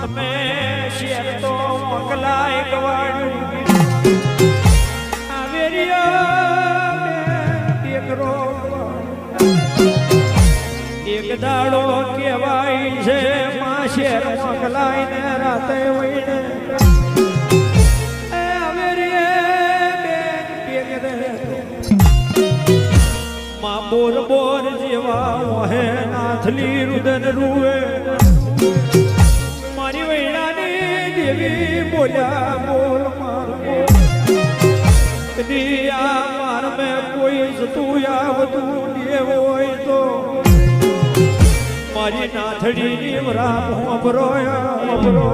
તમે શેર તો મોકલાય ગવાડું એક દાડો કહેવાય છે માં શેર મોકલાય રાતે વહીને માં બોર બોર જેવા મોહે નાથલી રુદન રૂવે. દેવી બોલ્યા બોલ મારો રિયા માર મે કોઈ જતું આવતું ને હોય તો મારી નાથડી ની વરા અબરો અબરો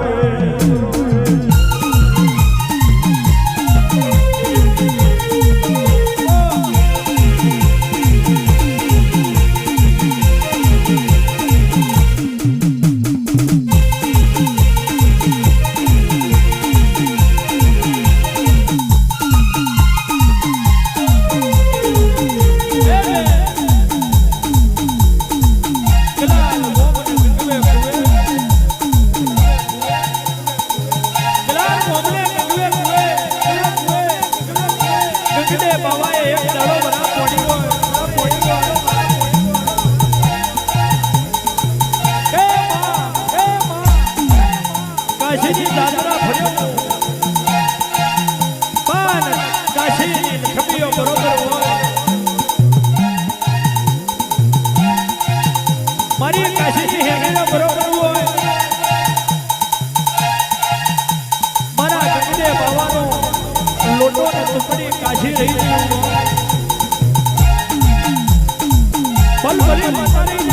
કાશીજી દાદરા ફર્યો પણ કાશીની છબીઓ બરોબર હોય. મારી કાશીની હેણીઓ બરોબર હોય. મારા ગંગે બાવાનો લોટો ને ટુકડી કાશી રહી ગયું પલ માતાની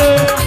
রে